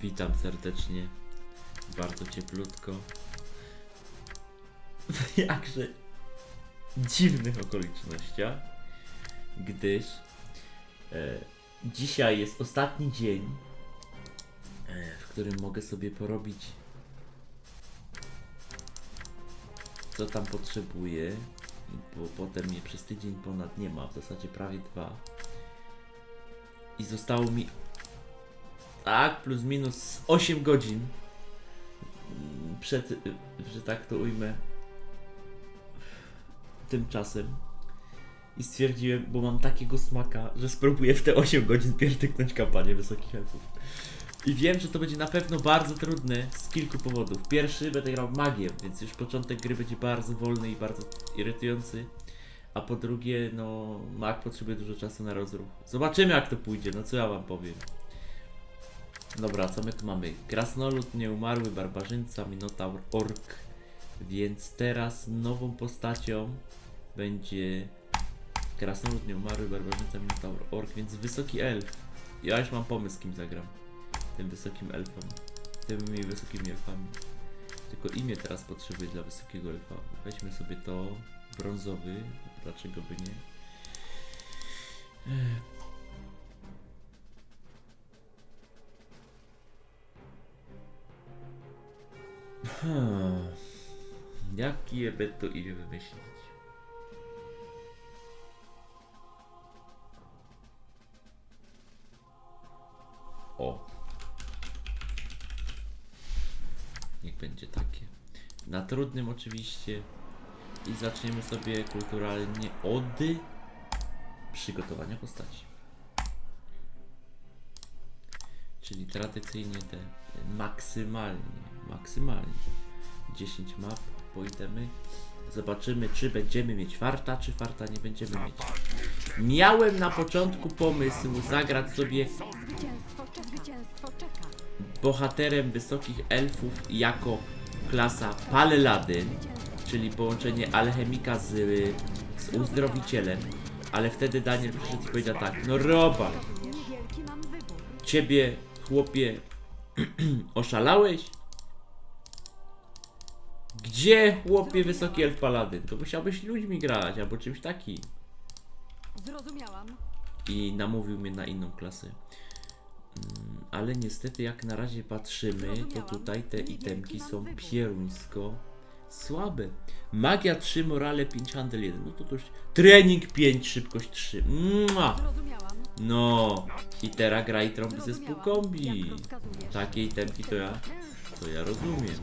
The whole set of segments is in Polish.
Witam serdecznie. Bardzo cieplutko. W jakże dziwnych okolicznościach, gdyż e, dzisiaj jest ostatni dzień, e, w którym mogę sobie porobić co tam potrzebuję, bo potem mnie przez tydzień ponad nie ma, w zasadzie prawie dwa. I zostało mi tak, plus minus 8 godzin przed, że tak to ujmę, tym czasem. I stwierdziłem, bo mam takiego smaka, że spróbuję w te 8 godzin pierdyknąć kampanię wysokich elfów. I wiem, że to będzie na pewno bardzo trudne z kilku powodów. Pierwszy, będę grał magię, więc już początek gry będzie bardzo wolny i bardzo irytujący. A po drugie, no, mag potrzebuje dużo czasu na rozruch. Zobaczymy jak to pójdzie, no co ja wam powiem. Dobra, co my tu mamy? Krasnolud, nieumarły, barbarzyńca, minotaur, ork. Więc teraz nową postacią będzie Krasnolud, nieumarły, barbarzyńca, minotaur, ork, więc wysoki elf. Ja już mam pomysł, kim zagram. Tym wysokim elfem. Tymi wysokimi elfami. Tylko imię teraz potrzebuję dla wysokiego elfa. Weźmy sobie to. Brązowy. Dlaczego by nie? Hmm. Jakie by to imię wymyślić? O. Niech będzie takie. Na trudnym oczywiście. I zaczniemy sobie kulturalnie od przygotowania postaci. Czyli tradycyjnie te maksymalnie, maksymalnie 10 map pójdziemy. Zobaczymy, czy będziemy mieć farta, czy farta nie będziemy mieć. Miałem na początku pomysł zagrać sobie bohaterem wysokich elfów jako klasa Paladyn, czyli połączenie alchemika z, z uzdrowicielem. Ale wtedy Daniel przyszedł i powiedział tak, no Roba, Niewielki mam wybór. ciebie chłopie oszalałeś? Gdzie chłopie wysoki elf paladyn? To musiałbyś ludźmi grać albo czymś takim. Zrozumiałam. i namówił mnie na inną klasę. Mm, Ale niestety, jak na razie patrzymy, to tutaj te itemki są pieruńsko słabe. Magia 3, morale 5, handel 1. No to to już trening 5, szybkość 3. Mua! No i teraz gra i trąbi zespół kombi. Takie itemki to ja, to ja rozumiem.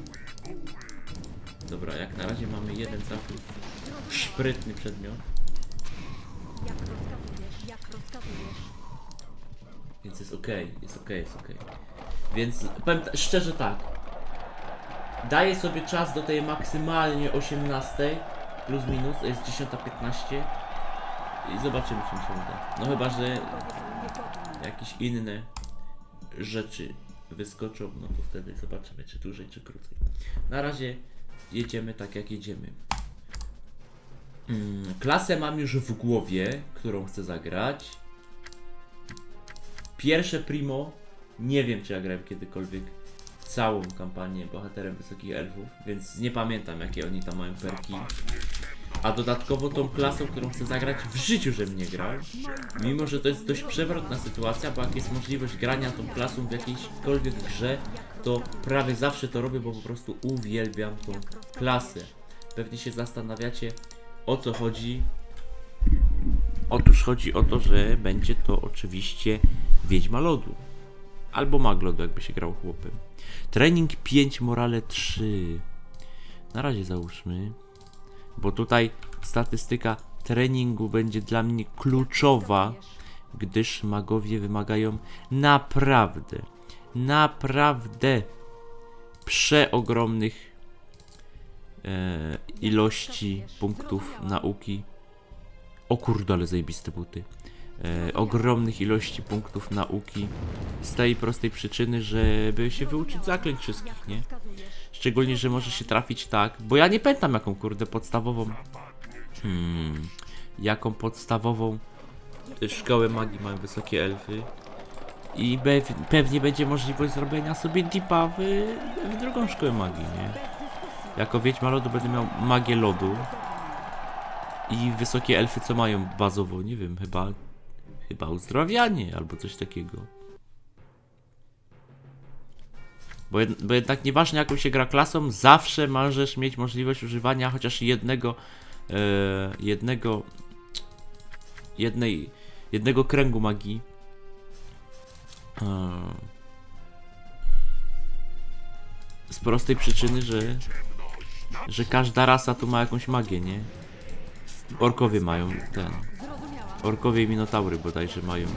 Dobra, jak na razie mamy jeden całkiem szprytny przedmiot. Jak rozkazujesz, jak rozkazujesz. Więc jest ok, jest ok, jest ok. Więc powiem szczerze tak. Daję sobie czas do tej maksymalnie 18 plus minus, jest 10.15 i zobaczymy czy mi się uda. No chyba, że jakieś inne rzeczy wyskoczą, no to wtedy zobaczymy czy dłużej czy krócej. Na razie jedziemy tak jak jedziemy. Mm, klasę mam już w głowie, którą chcę zagrać. Pierwsze primo, nie wiem czy ja grałem kiedykolwiek całą kampanię bohaterem wysokich elfów, więc nie pamiętam jakie oni tam mają perki. A dodatkowo tą klasą, którą chcę zagrać w życiu, żebym nie grał. Mimo, że to jest dość przewrotna sytuacja, bo jak jest możliwość grania tą klasą w jakiejśkolwiek grze, to prawie zawsze to robię, bo po prostu uwielbiam tą klasę. Pewnie się zastanawiacie, o co chodzi. Otóż chodzi o to, że będzie to oczywiście Wiedźma Lodu. Albo Mag Lodu, jakby się grał chłopem. Trening 5, morale 3. Na razie załóżmy. Bo tutaj statystyka treningu będzie dla mnie kluczowa, gdyż magowie wymagają naprawdę, naprawdę przeogromnych e, ilości punktów nauki. O kurde, ale zajebiste buty. E, ogromnych ilości punktów nauki z tej prostej przyczyny, żeby się wyuczyć zaklęć wszystkich, nie? Szczególnie, że może się trafić tak, bo ja nie pamiętam jaką kurde podstawową. Hmm, jaką podstawową szkołę magii mają wysokie elfy. I pew, pewnie będzie możliwość zrobienia sobie dipa w, w drugą szkołę magii, nie? Jako Wiedźma Lodu będę miał magię lodu i wysokie elfy co mają bazowo, nie wiem, chyba chyba uzdrawianie albo coś takiego. Bo, jed, bo jednak nieważne jaką się gra klasą, zawsze możesz mieć możliwość używania chociaż jednego e, jednego jednej jednego kręgu magii. E, z prostej przyczyny, że że każda rasa tu ma jakąś magię, nie? Orkowie mają ten. Orkowie i minotaury bodajże mają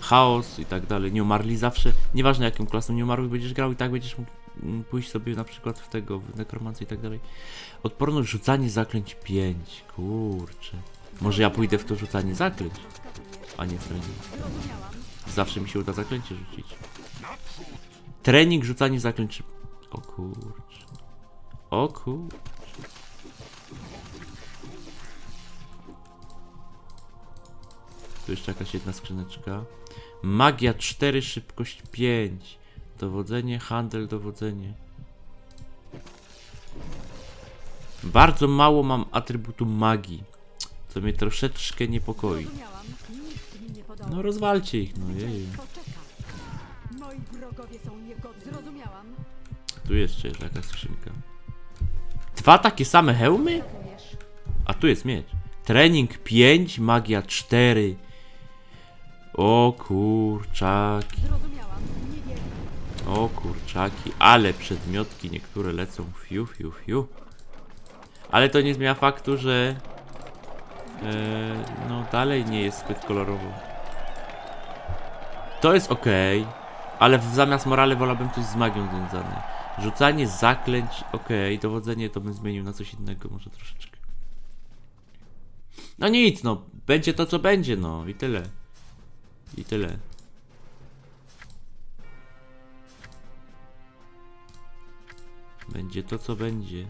chaos i tak dalej. Nie umarli zawsze. Nieważne jaką klasą nie umarłych będziesz grał i tak będziesz mógł mm, pójść sobie na przykład w tego, w nekromancję i tak dalej. Odporność rzucanie zaklęć 5. Kurczę. Może ja pójdę w to rzucanie zaklęć, a nie w. Zawsze mi się uda zaklęcie rzucić. Trening rzucanie zaklęć. O kurczę. O kurczę. Tu jeszcze jakaś jedna skrzyneczka. Magia 4, szybkość 5. Dowodzenie, handel, dowodzenie. Bardzo mało mam atrybutu magii, co mnie troszeczkę niepokoi. No rozwalcie ich, no jej. Czeka. Moi wrogowie są niegodni. Zrozumiałam. Tu jeszcze jest jakaś skrzynka. Dwa takie same hełmy? A tu jest miecz. Trening 5, magia 4. O kurczaki, Zrozumiałam. O kurczaki, ale przedmiotki niektóre lecą fiu, fiu, fiu. Ale to nie zmienia faktu, że e, no dalej nie jest zbyt kolorowo. To jest ok, ale w zamiast morale wolałbym coś z magią związane. Rzucanie zaklęć, ok, dowodzenie to bym zmienił na coś innego może troszeczkę. No nic, no, będzie to co będzie, no i tyle. I tyle. Będzie to co będzie.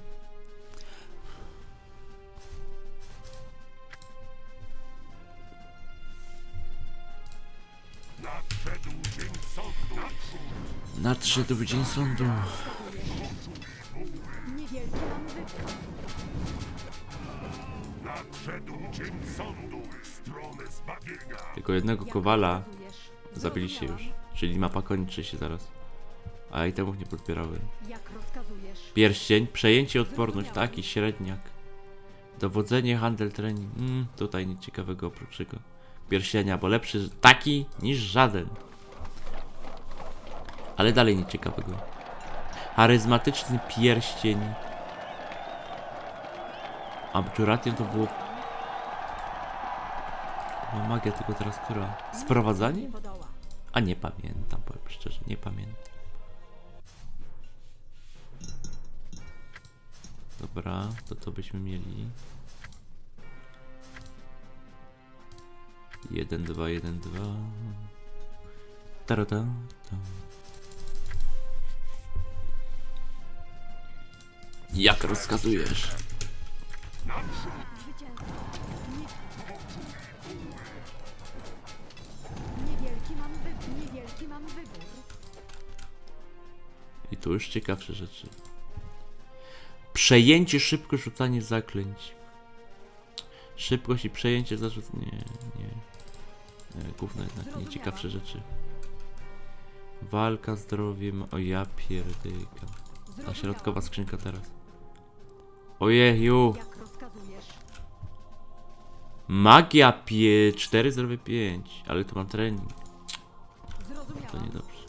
Nadszedł dzień sądu. Nadszedł dzień sądu, zbawienia. Tylko jednego kowala zabiliście już. Czyli mapa kończy się zaraz. A itemów nie podbierały. Jak rozkazujesz. Pierścień, przejęcie, odporność, taki średniak. Dowodzenie, handel, trening. Mm, tutaj nic ciekawego oprócz tego pierścienia, bo lepszy taki niż żaden. Ale dalej nic ciekawego. Charyzmatyczny pierścień. Abjuration to było... No magia tylko teraz która? Sprowadzanie? A nie pamiętam, powiem szczerze, nie pamiętam. Dobra, to to byśmy mieli. 1, 2, 1, 2. Tarata. ta. Mam wybór. I tu już ciekawsze rzeczy. Przejęcie, szybko rzucanie zaklęć. Szybkość i przejęcie zarzuc... Nie, nie. nie gówno jednak, nie ciekawsze rzeczy. Walka zdrowiem, o ja pierdykam. A środkowa skrzynka teraz. Ojeju! Magia pie 4 zdrowie 5, ale tu mam trening, to niedobrze.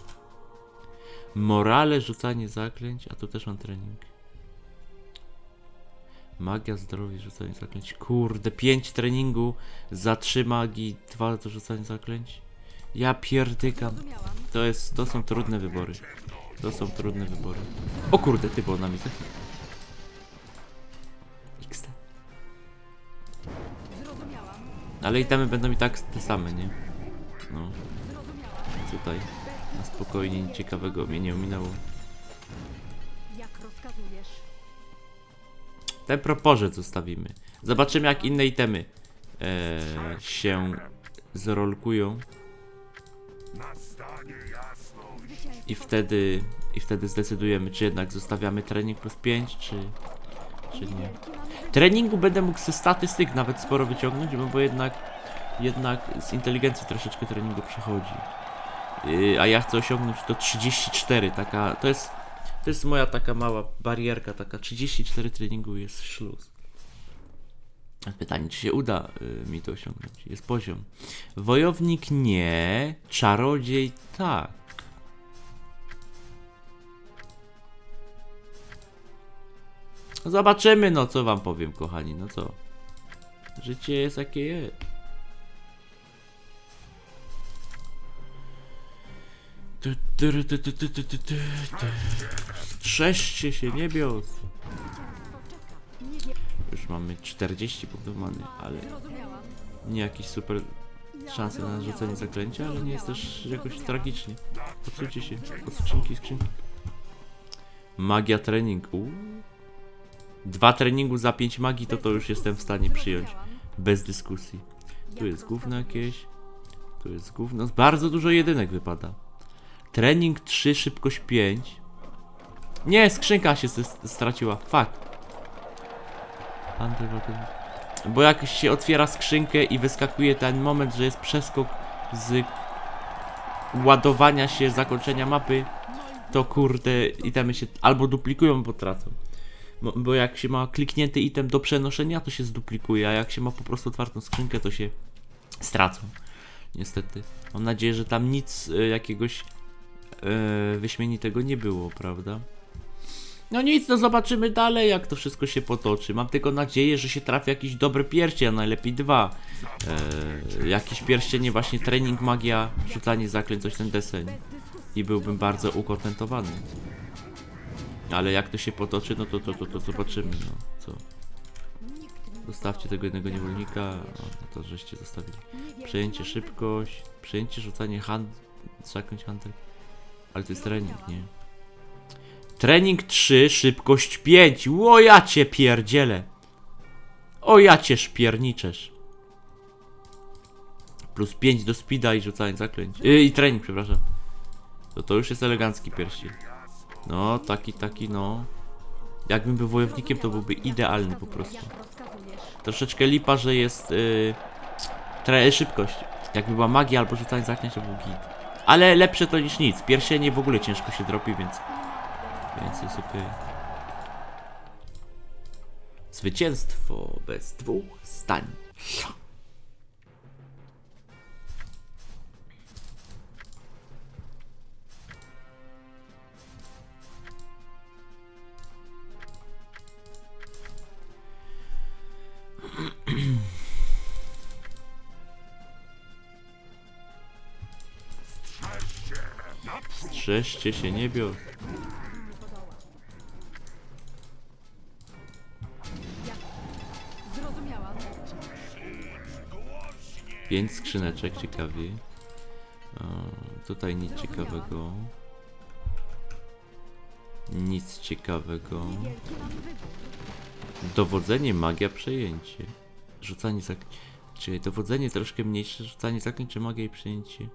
Morale, rzucanie zaklęć, a tu też mam trening. Magia, zdrowie, rzucanie zaklęć. Kurde, 5 treningu za 3 magii, 2 do rzucania zaklęć. Ja pierdykam. To jest, to są trudne wybory. To są trudne wybory. O kurde, ty, bo na mnie XD. Ale itemy będą i tak te same, nie? No, tutaj na spokojnie nic ciekawego mnie nie ominęło. Jak rozkazujesz. Ten proporzec zostawimy. Zobaczymy jak inne itemy e, się zrolkują. I wtedy, I wtedy zdecydujemy, czy jednak zostawiamy trening plus 5, czy, czy nie. Treningu będę mógł ze statystyk nawet sporo wyciągnąć, bo- bo jednak, jednak z inteligencji troszeczkę treningu przechodzi. Yy, a ja chcę osiągnąć to 34, taka, to jest, to jest moja taka mała barierka, taka 34 treningu jest szluz. Pytanie, czy się uda y, mi to osiągnąć? Jest poziom. Wojownik nie, czarodziej tak. Zobaczymy, no co wam powiem, kochani, no co. Życie jest jakie jest. Strzeżcie się niebios. Już mamy 40 punktów many, ale nie jakieś super szanse na rzucenie zaklęcia, ale nie jest też jakoś tragicznie. Odsuńcie się od skrzynki, skrzynki. Magia trening. Uuu. Dwa treningu za 5 magii, to to już jestem w stanie przyjąć. Bez dyskusji. Tu jest gówno jakieś. Tu jest gówno. Bardzo dużo jedynek wypada. Trening 3, szybkość 5. Nie, skrzynka się straciła. Fuck. Bo jak się otwiera skrzynkę i wyskakuje ten moment, że jest przeskok z ładowania się, zakończenia mapy, to kurde itemy się albo duplikują, albo tracą. Bo, jak się ma kliknięty item do przenoszenia, to się zduplikuje, a jak się ma po prostu otwartą skrzynkę, to się stracą. Niestety. Mam nadzieję, że tam nic y, jakiegoś y, wyśmienitego nie było, prawda? No nic, no zobaczymy dalej, jak to wszystko się potoczy. Mam tylko nadzieję, że się trafi jakiś dobry pierścień, a najlepiej dwa. E, jakiś pierścienie, właśnie trening, magia, rzucanie zaklęć, coś ten deseń. I byłbym bardzo ukontentowany. Ale jak to się potoczy, no to, to, to, to zobaczymy, no co. Zostawcie tego jednego niewolnika, o, to żeście zostawili. Przejęcie szybkość, przejęcie rzucanie hand... zaklęć hunter. Ale to jest trening, nie? Trening 3, szybkość 5. Ło ja cię pierdzielę. O ja cię szpierniczesz. Plus 5 do speeda i rzucanie zaklęć. Yy, I trening, przepraszam. To to już jest elegancki pierścień. No, taki, taki, no. Jakbym był wojownikiem, to byłby idealny po prostu. Troszeczkę lipa, że jest yy, tre- szybkość. Jakby była magia albo rzucanie zaklęć, to był git. Ale lepsze to niż nic. Pierścienie w ogóle ciężko się dropi, więc, więc jest okej. Zwycięstwo bez dwóch zdań. Strzeżcie się niebios. Zrozumiałam. Pięć skrzyneczek, ciekawie. Tutaj nic ciekawego. Nic ciekawego. Dowodzenie, magia, przejęcie. Rzucanie zaklęć. Czyli dowodzenie troszkę mniejsze, rzucanie zaklęć, czy magia i przejęcie?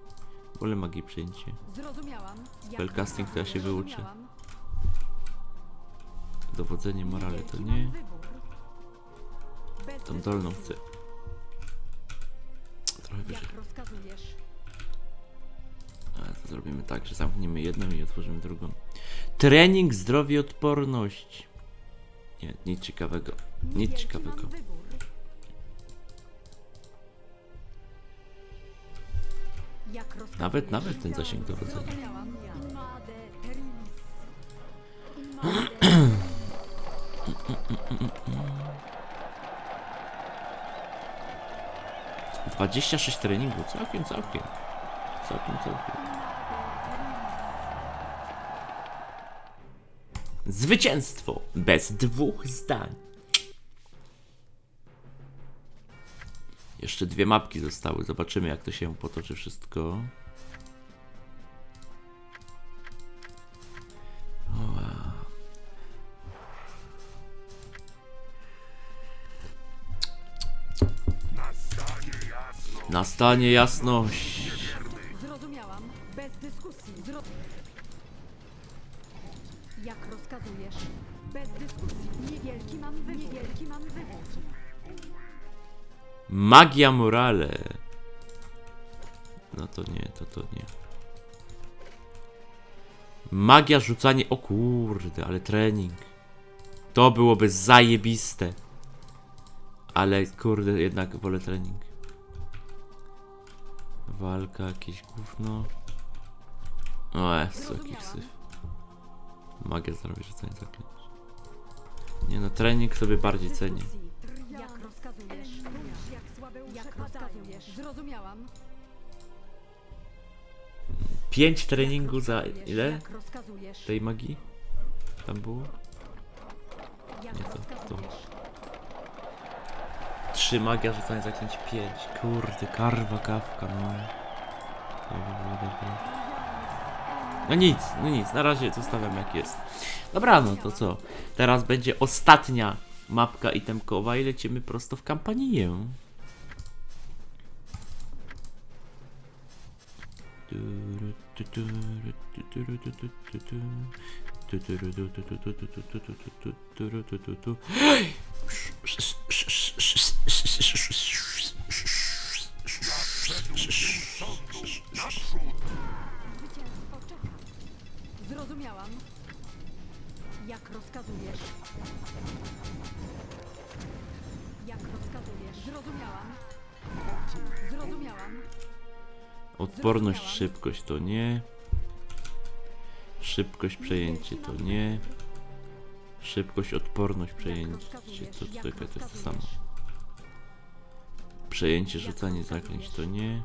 Wolę magię i przejęcie. Zrozumiałam. Spellcasting to ja się wyuczę. Dowodzenie, morale to nie. Tą dolną chcę. Trochę wyżej. Jak rozkazujesz. A to zrobimy tak, że zamkniemy jedną i otworzymy drugą. Trening, zdrowie, odporność. Nie, nic ciekawego. Nic ciekawego. Nawet, nawet ten zasięg dowodzenia. Imade 26 treningu, całkiem, całkiem. Całkiem, całkiem. Zwycięstwo bez dwóch zdań. Jeszcze dwie mapki zostały. Zobaczymy, jak to się potoczy wszystko. Nastanie jasność. Magia morale. No to nie, to to nie. Magia rzucanie. O kurde, ale trening. To byłoby zajebiste. Ale kurde, jednak wolę trening. Walka, jakieś gówno. O, jest jaki syf. Magia zdrowia, rzucanie zaklęć. Nie no, trening sobie bardziej cenię. Jak rozkazujesz. Zrozumiałam. 5 treningu za ile? Jak rozkazujesz. Tej magii? Tam było? Jak Nie, to- to- rozkazujesz. 3 magia, rzucanie zaklęć 5. Kurde, karwa, kawka, no. To by było dobre. No nic, no nic, na razie zostawiam jak jest. Dobra, no to co? Teraz będzie ostatnia mapka itemkowa i lecimy prosto w kampanię. Zrozumiałam. Jak rozkazujesz. Jak rozkazujesz. Zrozumiałam. Zrozumiałam. Odporność, szybkość to nie. Szybkość, przejęcie to nie. Szybkość, odporność, przejęcie to czekaj, to jest to samo. Przejęcie, rzucanie zaklęć to nie.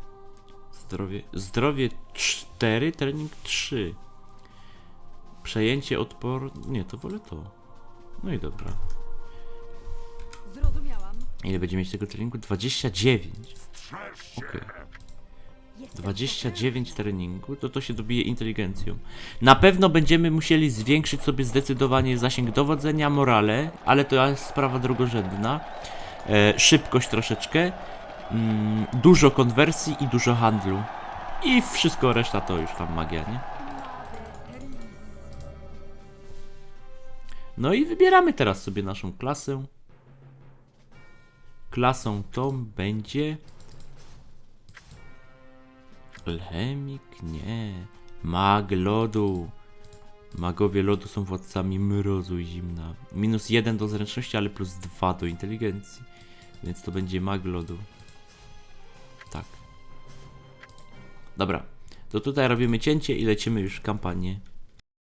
Zdrowie. Zdrowie 4, trening 3. Przejęcie, odpor. Nie, to wolę to. No i dobra. Zrozumiałam. Ile będzie mieć tego treningu? 29. Okej. Jestem 29 treningu, to to się dobije inteligencją. Na pewno będziemy musieli zwiększyć sobie zdecydowanie zasięg dowodzenia, morale, ale to jest sprawa drugorzędna. E, szybkość troszeczkę, mm, dużo konwersji i dużo handlu. I wszystko reszta to już tam magia, nie? No i wybieramy teraz sobie naszą klasę. Klasą tą będzie Alchemik? Nie. Mag lodu. Magowie lodu są władcami mrozu i zimna. Minus 1 do zręczności, ale plus 2 do inteligencji. Więc to będzie mag lodu. Tak. Dobra. To tutaj robimy cięcie i lecimy już w kampanię.